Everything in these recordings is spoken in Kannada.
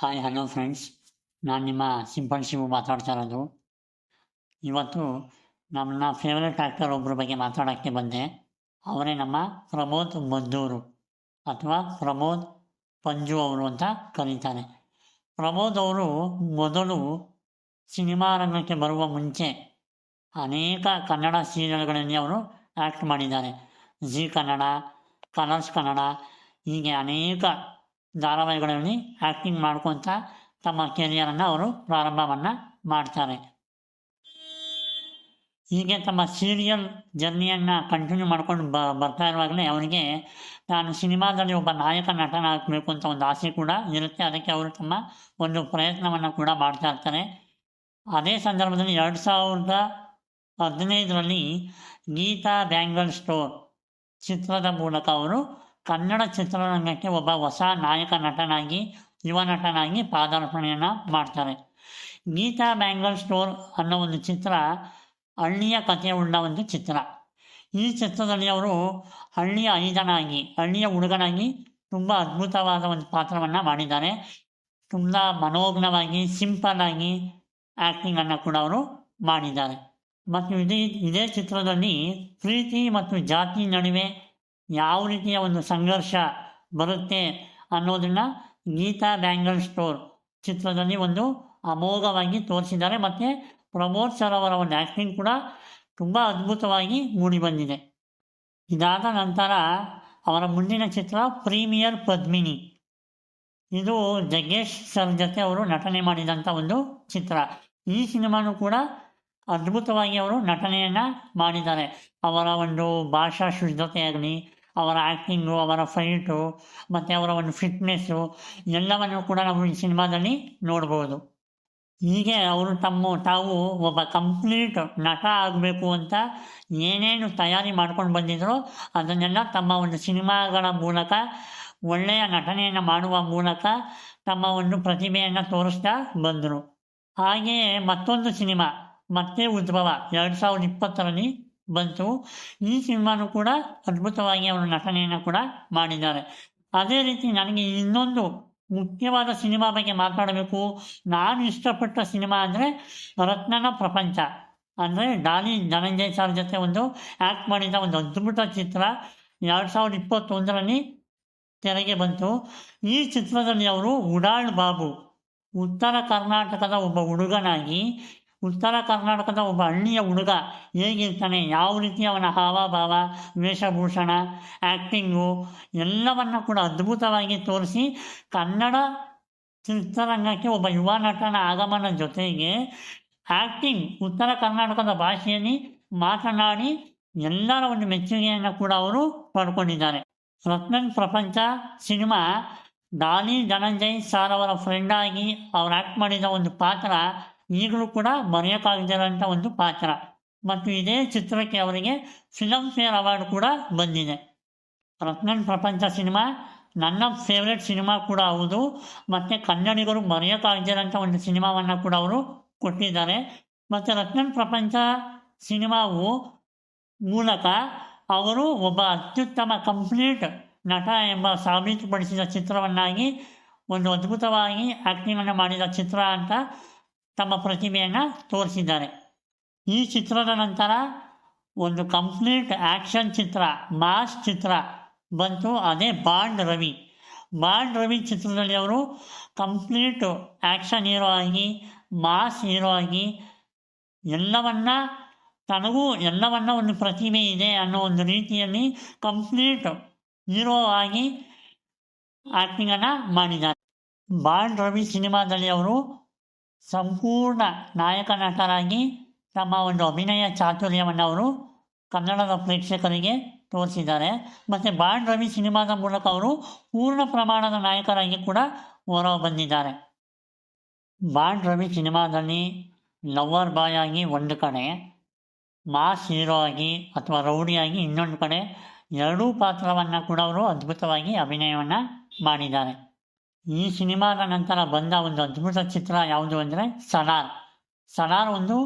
ಹಾಯ್ ಹಲೋ ಫ್ರೆಂಡ್ಸ್ ನಾನು ನಿಮ್ಮ ಸಿಂಪಲ್ ಶಿವು ಮಾತಾಡ್ತಾ ಇರೋದು ಇವತ್ತು ನನ್ನ ಫೇವ್ರೆಟ್ ಆ್ಯಕ್ಟರ್ ಒಬ್ಬರ ಬಗ್ಗೆ ಮಾತಾಡೋಕ್ಕೆ ಬಂದೆ. ಅವರೇ ನಮ್ಮ ಪ್ರಮೋದ್ ಮದ್ದೂರು ಅಥವಾ ಪ್ರಮೋದ್ ಪಂಜು ಅವರು ಅಂತ ಕರೀತಾರೆ. ಪ್ರಮೋದ್ ಅವರು ಮೊದಲು ಸಿನಿಮಾ ರಂಗಕ್ಕೆ ಬರುವ ಮುಂಚೆ ಅನೇಕ ಕನ್ನಡ ಸೀರಿಯಲ್ಗಳಲ್ಲಿ ಅವರು ಆ್ಯಕ್ಟ್ ಮಾಡಿದ್ದಾರೆ. ಜಿ ಕನ್ನಡ, ಕಲರ್ಸ್ ಕನ್ನಡ ಹೀಗೆ ಅನೇಕ ಧಾರಾವಾಹಿಗಳಲ್ಲಿ ಆ್ಯಕ್ಟಿಂಗ್ ಮಾಡ್ಕೊತ ತಮ್ಮ ಕೆರಿಯರನ್ನು ಅವರು ಪ್ರಾರಂಭವನ್ನು ಮಾಡ್ತಾರೆ. ಹೀಗೆ ತಮ್ಮ ಸೀರಿಯಲ್ ಜರ್ನಿಯನ್ನು ಕಂಟಿನ್ಯೂ ಮಾಡ್ಕೊಂಡು ಬ, ಬರ್ತಾ ಇರುವಾಗಲೇ ಅವರಿಗೆ ನಾನು ಸಿನಿಮಾದಲ್ಲಿ ಒಬ್ಬ ನಾಯಕ ನಟನಾಗಬೇಕು ಅಂತ ಒಂದು ಆಸೆ ಕೂಡ ಇರುತ್ತೆ. ಅದಕ್ಕೆ ಅವರು ತಮ್ಮ ಒಂದು ಪ್ರಯತ್ನವನ್ನು ಕೂಡ ಮಾಡ್ತಾ ಇರ್ತಾರೆ. ಅದೇ ಸಂದರ್ಭದಲ್ಲಿ ಎರಡು ಸಾವಿರದ ಹದಿನೈದರಲ್ಲಿ ಗೀತಾ ಬ್ಯಾಂಗಲ್ ಸ್ಟೋರ್ ಚಿತ್ರದ ಮೂಲಕ ಅವರು ಕನ್ನಡ ಚಿತ್ರರಂಗಕ್ಕೆ ಒಬ್ಬ ಹೊಸ ನಾಯಕ ನಟನಾಗಿ, ಯುವ ನಟನಾಗಿ ಪಾದಾರ್ಪಣೆಯನ್ನು ಮಾಡ್ತಾರೆ. ಗೀತಾ ಬ್ಯಾಂಗಲ್ ಸ್ಟೋರ್ ಅನ್ನೋ ಒಂದು ಚಿತ್ರ ಹಳ್ಳಿಯ ಕಥೆ ಉಳ್ಳ ಒಂದು ಚಿತ್ರ. ಈ ಚಿತ್ರದಲ್ಲಿ ಅವರು ಹಳ್ಳಿಯ ಐದನಾಗಿ ಹಳ್ಳಿಯ ಹುಡುಗನಾಗಿ ತುಂಬ ಅದ್ಭುತವಾದ ಒಂದು ಪಾತ್ರವನ್ನು ಮಾಡಿದ್ದಾರೆ. ತುಂಬ ಮನೋಜ್ಞವಾಗಿ, ಸಿಂಪಲ್ ಆಗಿ ಆ್ಯಕ್ಟಿಂಗನ್ನು ಕೂಡ ಅವರು ಮಾಡಿದ್ದಾರೆ. ಮತ್ತು ಇದೇ ಇದೇ ಚಿತ್ರದಲ್ಲಿ ಪ್ರೀತಿ ಮತ್ತು ಜಾತಿ ನಡುವೆ ಯಾವ ರೀತಿಯ ಒಂದು ಸಂಘರ್ಷ ಬರುತ್ತೆ ಅನ್ನೋದನ್ನು ಗೀತಾ ಬ್ಯಾಂಗಲ್ ಸ್ಟೋರ್ ಚಿತ್ರದಲ್ಲಿ ಒಂದು ಅಮೋಘವಾಗಿ ತೋರಿಸಿದ್ದಾರೆ. ಮತ್ತು ಪ್ರಮೋದ್ ಸರ್ ಅವರ ಒಂದು ಆ್ಯಕ್ಟಿಂಗ್ ಕೂಡ ತುಂಬ ಅದ್ಭುತವಾಗಿ ಮೂಡಿಬಂದಿದೆ ಇದಾದ ನಂತರ ಅವರ ಮುಂದಿನ ಚಿತ್ರ ಪ್ರೀಮಿಯರ್ ಪದ್ಮಿನಿ. ಇದು ಜಗ್ಗೇಶ್ ಸರ್ ಜೊತೆ ಅವರು ನಟನೆ ಮಾಡಿದಂಥ ಒಂದು ಚಿತ್ರ. ಈ ಸಿನಿಮಾನು ಕೂಡ ಅದ್ಭುತವಾಗಿ ಅವರು ನಟನೆಯನ್ನು ಮಾಡಿದ್ದಾರೆ. ಅವರ ಒಂದು ಭಾಷಾ ಶುದ್ಧತೆ ಆಗಲಿ ಅವರ ಆ್ಯಕ್ಟಿಂಗು ಅವರ ಫೈಟು ಮತ್ತು ಅವರ ಒಂದು ಫಿಟ್ನೆಸ್ಸು ಎಲ್ಲವನ್ನು ಕೂಡ ನಾವು ಈ ಸಿನಿಮಾದಲ್ಲಿ ನೋಡ್ಬೋದು. ಹೀಗೆ ಅವರು ತಮ್ಮ, ತಾವು ಒಬ್ಬ ಕಂಪ್ಲೀಟ್ ನಟ ಆಗಬೇಕು ಅಂತ ಏನೇನು ತಯಾರಿ ಮಾಡ್ಕೊಂಡು ಬಂದಿದ್ರು ಅದನ್ನೆಲ್ಲ ತಮ್ಮ ಒಂದು ಸಿನಿಮಾಗಳ ಮೂಲಕ, ಒಳ್ಳೆಯ ನಟನೆಯನ್ನು ಮಾಡುವ ಮೂಲಕ ತಮ್ಮ ಒಂದು ಪ್ರತಿಭೆಯನ್ನು ತೋರಿಸ್ತಾ ಬಂದರು. ಹಾಗೆಯೇ ಮತ್ತೊಂದು ಸಿನಿಮಾ, ಮತ್ತೆ ಉದ್ಭವ, ಎರಡು ಸಾವಿರದ ಇಪ್ಪತ್ತರಲ್ಲಿ ಬಂತು. ಈ ಸಿನಿಮಾನು ಕೂಡ ಅದ್ಭುತವಾಗಿ ಅವರು ನಟನೆಯನ್ನು ಕೂಡ ಮಾಡಿದ್ದಾರೆ. ಅದೇ ರೀತಿ ನನಗೆ ಇನ್ನೊಂದು ಮುಖ್ಯವಾದ ಸಿನಿಮಾ ಬಗ್ಗೆ ಮಾತಾಡಬೇಕು. ನಾನು ಇಷ್ಟಪಟ್ಟ ಸಿನಿಮಾ ಅಂದರೆ ರತ್ನನ ಪ್ರಪಂಚ. ಅಂದರೆ ಡಾಲಿ ಧನಂಜಯ್ ಸರ್ ಜೊತೆ ಒಂದು ಆ್ಯಕ್ಟ್ ಮಾಡಿದ ಒಂದು ಅದ್ಭುತ ಚಿತ್ರ. ಎರಡು ಸಾವಿರದ ಇಪ್ಪತ್ತೊಂದರಲ್ಲಿ ತೆರೆಗೆ ಬಂತು. ಈ ಚಿತ್ರದಲ್ಲಿ ಅವರು ಉಡಾಳ್ ಬಾಬು, ಉತ್ತರ ಕರ್ನಾಟಕದ ಒಬ್ಬ ಹುಡುಗನಾಗಿ ಉತ್ತರ ಕರ್ನಾಟಕದ ಒಬ್ಬ ಹಳ್ಳಿಯ ಹುಡುಗ ಹೇಗಿರ್ತಾನೆ? ಯಾವ ರೀತಿ ಅವನ ಹಾವಭಾವ, ವೇಷಭೂಷಣ ಆ್ಯಕ್ಟಿಂಗು ಎಲ್ಲವನ್ನು ಕೂಡ ಅದ್ಭುತವಾಗಿ ತೋರಿಸಿ ಕನ್ನಡ ಚಿತ್ರರಂಗಕ್ಕೆ ಒಬ್ಬ ಯುವ ನಟನ ಆಗಮನ ಜೊತೆಗೆ ಆ್ಯಕ್ಟಿಂಗ್ ಉತ್ತರ ಕರ್ನಾಟಕದ ಭಾಷೆಯಲ್ಲಿ ಮಾತನಾಡಿ ಎಲ್ಲರ ಒಂದು ಮೆಚ್ಚುಗೆಯನ್ನು ಕೂಡ ಅವರು ಪಡ್ಕೊಂಡಿದ್ದಾರೆ. ರತ್ನನ್ ಪ್ರಪಂಚ ಸಿನಿಮಾ ಡಾಲಿ ಧನಂಜಯ್ ಸಾರ್ ಅವರ ಫ್ರೆಂಡಾಗಿ ಅವ್ರು ಆ್ಯಕ್ಟ್ ಮಾಡಿದ ಒಂದು ಪಾತ್ರ ಈಗಲೂ ಕೂಡ ಮರೆಯೋಕ್ಕಾಗದಿರೋಂಥ ಒಂದು ಪಾತ್ರ. ಮತ್ತು ಇದೇ ಚಿತ್ರಕ್ಕೆ ಅವರಿಗೆ ಫಿಲಮ್ ಫೇರ್ ಅವಾರ್ಡ್ ಕೂಡ ಬಂದಿದೆ. ರತ್ನನ್ ಪ್ರಪಂಚ ಸಿನಿಮಾ ನನ್ನ ಫೇವ್ರೆಟ್ ಸಿನಿಮಾ ಕೂಡ ಹೌದು. ಮತ್ತು ಕನ್ನಡಿಗರು ಮರೆಯೋಕ್ಕಾಗದಿರೋಂಥ ಒಂದು ಸಿನಿಮಾವನ್ನು ಕೂಡ ಅವರು ಕೊಟ್ಟಿದ್ದಾರೆ. ಮತ್ತು ರತ್ನನ್ ಪ್ರಪಂಚ ಸಿನಿಮಾವು ಮೂಲಕ ಅವರು ಒಬ್ಬ ಅತ್ಯುತ್ತಮ ಕಂಪ್ಲೀಟ್ ನಟ ಎಂಬ ಸಾಬೀತುಪಡಿಸಿದ ಚಿತ್ರವನ್ನಾಗಿ, ಒಂದು ಅದ್ಭುತವಾಗಿ ಆ್ಯಕ್ಟಿಂಗನ್ನು ಮಾಡಿದ ಚಿತ್ರ ಅಂತ ತಮ್ಮ ಪ್ರತಿಮೆಯನ್ನು ತೋರಿಸಿದ್ದಾರೆ. ಈ ಚಿತ್ರದ ನಂತರ ಒಂದು ಕಂಪ್ಲೀಟ್ ಆ್ಯಕ್ಷನ್ ಚಿತ್ರ, ಮಾಸ್ ಚಿತ್ರ ಬಂತು. ಅದೇ ಬಾಂಡ್ ರವಿ. ಬಾಂಡ್ ರವಿ ಚಿತ್ರದಲ್ಲಿ ಅವರು ಕಂಪ್ಲೀಟು ಆ್ಯಕ್ಷನ್ ಹೀರೋ ಆಗಿ, ಮಾಸ್ ಹೀರೋ ಆಗಿ ಎಲ್ಲವನ್ನ, ತನಗೂ ಎಲ್ಲವನ್ನ ಒಂದು ಪ್ರತಿಮೆ ಇದೆ ಅನ್ನೋ ಒಂದು ರೀತಿಯಲ್ಲಿ ಕಂಪ್ಲೀಟ್ ಹೀರೋ ಆಗಿ ಆ್ಯಕ್ಟಿಂಗನ್ನು ಮಾಡಿದ್ದಾರೆ. ಬಾಂಡ್ ರವಿ ಸಿನಿಮಾದಲ್ಲಿ ಅವರು ಸಂಪೂರ್ಣ ನಾಯಕ ನಟರಾಗಿ ತಮ್ಮ ಒಂದು ಅಭಿನಯ ಚಾತುರ್ಯವನ್ನು ಅವರು ಕನ್ನಡದ ಪ್ರೇಕ್ಷಕರಿಗೆ ತೋರಿಸಿದ್ದಾರೆ. ಮತ್ತು ಬಾಂಡ್ ರವಿ ಸಿನಿಮಾದ ಮೂಲಕ ಅವರು ಪೂರ್ಣ ಪ್ರಮಾಣದ ನಾಯಕರಾಗಿ ಕೂಡ ಹೊರ ಬಂದಿದ್ದಾರೆ ಬಾಂಡ್ ರವಿ ಸಿನಿಮಾದಲ್ಲಿ ಲವರ್ ಬಾಯ್ ಆಗಿ ಒಂದು ಕಡೆ, ಮಾಸ್ ಹೀರೋ ಆಗಿ ಅಥವಾ ರೌಡಿಯಾಗಿ ಇನ್ನೊಂದು ಕಡೆ ಎರಡೂ ಪಾತ್ರವನ್ನು ಕೂಡ ಅವರು ಅದ್ಭುತವಾಗಿ ಅಭಿನಯವನ್ನು ಮಾಡಿದ್ದಾರೆ. ಈ ಸಿನಿಮಾದ ನಂತರ ಬಂದ ಒಂದು ಅದ್ಭುತ ಚಿತ್ರ ಯಾವುದು ಅಂದರೆ ಸನಾರ್. ಸನಾರ್ ಒಂದು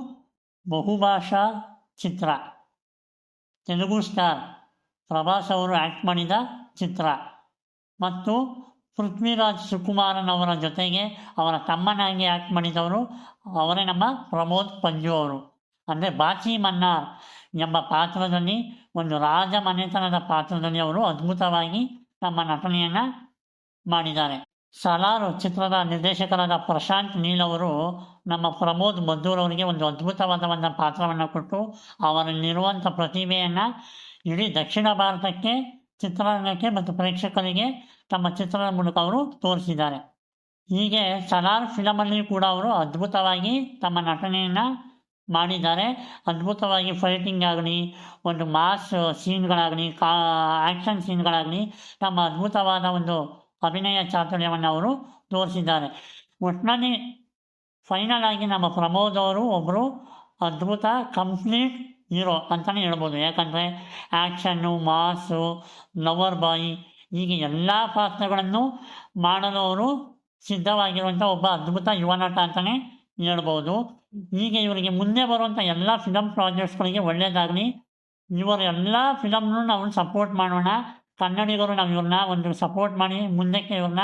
ಬಹುಭಾಷಾ ಚಿತ್ರ. ತೆಲುಗು ಸ್ಟಾರ್. ಪ್ರಭಾಸ್ ಅವರು ಆ್ಯಕ್ಟ್ ಮಾಡಿದ ಚಿತ್ರ. ಮತ್ತು ಪೃಥ್ವಿರಾಜ್ ಸುಕುಮಾರನ್ ಅವರ ಜೊತೆಗೆ ಅವರ ತಮ್ಮನಾಗಿ ಆ್ಯಕ್ಟ್ ಮಾಡಿದವರು ಅವರೇ ನಮ್ಮ ಪ್ರಮೋದ್ ಪಂಜು ಅವರು. ಅಂದರೆ ಬಾಚಿ ಮನ್ನಾರ್ ಎಂಬ ಪಾತ್ರದಲ್ಲಿ, ಒಂದು ರಾಜ ಮನೆತನದ ಪಾತ್ರದಲ್ಲಿ ಅವರು ಅದ್ಭುತವಾಗಿ ತಮ್ಮ ನಟನೆಯನ್ನು ಮಾಡಿದ್ದಾರೆ. ಸಲಾರು ಚಿತ್ರದ ನಿರ್ದೇಶಕರಾದ ಪ್ರಶಾಂತ್ ನೀಲ್ ಅವರು ನಮ್ಮ ಪ್ರಮೋದ್ ಮದ್ದೂರ್ ಅವರಿಗೆ ಒಂದು ಅದ್ಭುತವಾದ ಒಂದು ಪಾತ್ರವನ್ನು ಕೊಟ್ಟು ಅವರಲ್ಲಿರುವಂಥ ಪ್ರತಿಭೆಯನ್ನು ಇಡೀ ದಕ್ಷಿಣ ಭಾರತಕ್ಕೆ, ಚಿತ್ರರಂಗಕ್ಕೆ ಮತ್ತು ಪ್ರೇಕ್ಷಕರಿಗೆ ತಮ್ಮ ಚಿತ್ರದ ಮೂಲಕ ಅವರು ತೋರಿಸಿದ್ದಾರೆ. ಹೀಗೆ ಸಲಾರ್ ಫಿಲಮಲ್ಲಿ ಕೂಡ ಅವರು ಅದ್ಭುತವಾಗಿ ತಮ್ಮ ನಟನೆಯನ್ನು ಮಾಡಿದ್ದಾರೆ. ಅದ್ಭುತವಾಗಿ ಫೈಟಿಂಗ್ ಆಗಲಿ, ಒಂದು ಮಾಸ್ ಸೀನ್ಗಳಾಗಲಿ ಕಾ ಆ್ಯಕ್ಷನ್ ಸೀನ್ಗಳಾಗಲಿ ತಮ್ಮ ಅದ್ಭುತವಾದ ಒಂದು ಅಭಿನಯ ಚಾತುರ್ಯವನ್ನು ಅವರು ತೋರಿಸಿದ್ದಾರೆ. ಒಟ್ಟಿನಲ್ಲಿ ಫೈನಲ್ ಆಗಿ ನಮ್ಮ ಪ್ರಮೋದ್ ಅವರು ಒಬ್ಬರು ಅದ್ಭುತ, ಕಂಪ್ಲೀಟ್ ಹೀರೋ ಅಂತಲೇ ಹೇಳ್ಬೋದು. ಯಾಕಂದರೆ ಆ್ಯಕ್ಷನ್ನು ಮಾಸು ಲವರ್ ಬಾಯಿ ಹೀಗೆ ಎಲ್ಲ ಪಾತ್ರಗಳನ್ನು ಮಾಡಲು ಅವರು ಸಿದ್ಧವಾಗಿರುವಂಥ ಒಬ್ಬ ಅದ್ಭುತ ಯುವ ನಟ ಅಂತಲೇ ಹೇಳ್ಬೋದು. ಹೀಗೆ ಇವರಿಗೆ ಮುಂದೆ ಬರುವಂಥ ಎಲ್ಲ ಫಿಲಮ್ ಪ್ರಾಜೆಕ್ಟ್ಸ್ಗಳಿಗೆ ಒಳ್ಳೆಯದಾಗಲಿ ಇವರ ಎಲ್ಲ ಫಿಲಮ್ನು ನಾವು ಸಪೋರ್ಟ್ ಮಾಡೋಣ. ಕನ್ನಡಿಗರು ನಾವು ಇವ್ರನ್ನ ಒಂದು ಸಪೋರ್ಟ್ ಮಾಡಿ ಮುಂದಕ್ಕೆ ಇವ್ರನ್ನ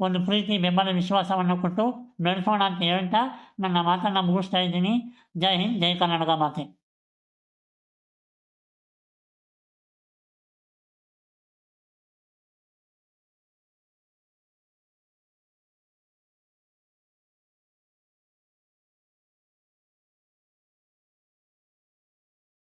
ಒಂದು ಪ್ರೀತಿ, ಬೆಂಬಲ, ವಿಶ್ವಾಸವನ್ನು ಕೊಟ್ಟು ಬೆಳೆಸೋಣ ಅಂತ ಹೇಳ್ತಾ ನನ್ನ ಮಾತನ್ನು ಮುಗಿಸ್ತಾ ಇದ್ದೀನಿ. ಜೈ ಹಿಂದ್, ಜೈ ಕರ್ನಾಟಕ ಮಾತೆ.